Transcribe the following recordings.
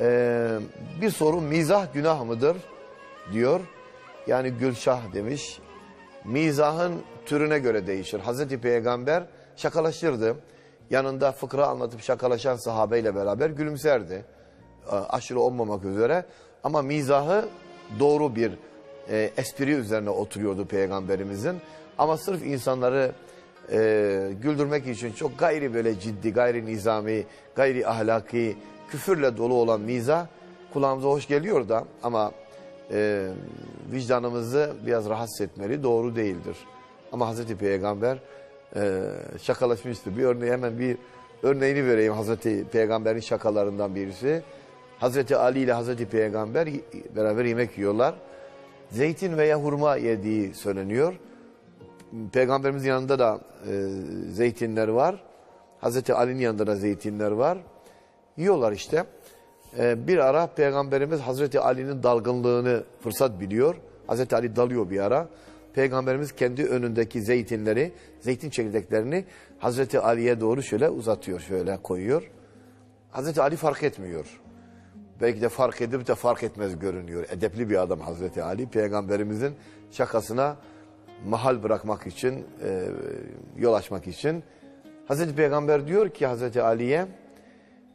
Ee, bir soru mizah günah mıdır diyor. Yani Gülşah demiş. Mizahın türüne göre değişir. Hazreti Peygamber şakalaşırdı. Yanında fıkra anlatıp şakalaşan sahabeyle beraber gülümserdi. Ee, Aşırı olmamak üzere. Ama mizahı doğru bir e, espri üzerine oturuyordu Peygamberimizin. Ama sırf insanları e, güldürmek için çok gayri böyle ciddi, gayri nizami, gayri ahlaki, küfürle dolu olan mizah kulağımıza hoş geliyor da ama e, vicdanımızı biraz rahatsız etmeli doğru değildir. Ama Hazreti Peygamber e, şakalaşmıştı. Bir örneği hemen bir örneğini vereyim Hazreti Peygamber'in şakalarından birisi. Hazreti Ali ile Hazreti Peygamber beraber yemek yiyorlar. Zeytin veya hurma yediği söyleniyor. Peygamberimizin yanında da e, zeytinler var. Hazreti Ali'nin yanında da zeytinler var. Yiyorlar işte. E, bir ara Peygamberimiz Hazreti Ali'nin dalgınlığını fırsat biliyor. Hazreti Ali dalıyor bir ara. Peygamberimiz kendi önündeki zeytinleri, zeytin çekirdeklerini Hazreti Ali'ye doğru şöyle uzatıyor, şöyle koyuyor. Hazreti Ali fark etmiyor. Belki de fark edip de fark etmez görünüyor. Edepli bir adam Hazreti Ali. Peygamberimizin şakasına mahal bırakmak için, e, yol açmak için. Hazreti Peygamber diyor ki Hazreti Ali'ye,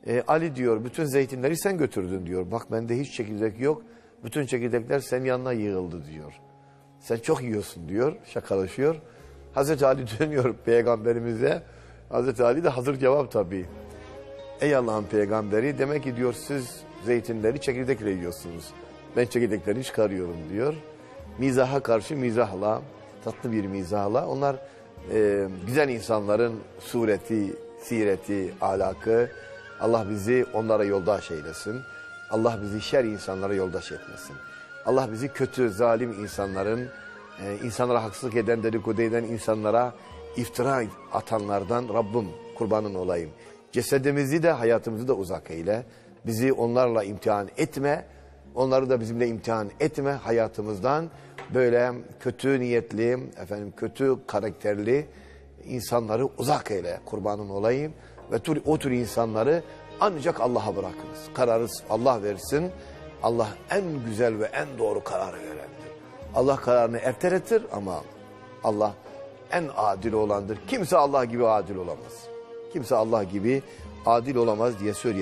e, Ali diyor bütün zeytinleri sen götürdün diyor. Bak bende hiç çekirdek yok. Bütün çekirdekler senin yanına yığıldı diyor. Sen çok yiyorsun diyor, şakalaşıyor. Hazreti Ali dönüyor peygamberimize. Hazreti Ali de hazır cevap tabii. Ey Allah'ın peygamberi demek ki diyor siz zeytinleri çekirdekle yiyorsunuz. Ben çekirdekleri çıkarıyorum diyor. Mizaha karşı mizahla, tatlı bir mizahla. Onlar e, güzel insanların sureti, sireti, ahlakı. Allah bizi onlara yoldaş eylesin. Allah bizi şer insanlara yoldaş etmesin. Allah bizi kötü, zalim insanların, e, insanlara haksızlık eden, dedikodu eden insanlara iftira atanlardan Rabbim kurbanın olayım. Cesedimizi de hayatımızı da uzak eyle. Bizi onlarla imtihan etme. Onları da bizimle imtihan etme hayatımızdan. Böyle kötü niyetli, efendim kötü karakterli insanları uzak eyle kurbanın olayım. Ve tür, o tür insanları ancak Allah'a bırakınız. Kararı Allah versin. Allah en güzel ve en doğru kararı verendir. Allah kararını erteletir ama Allah en adil olandır. Kimse Allah gibi adil olamaz. Kimse Allah gibi adil olamaz diye söyleyelim.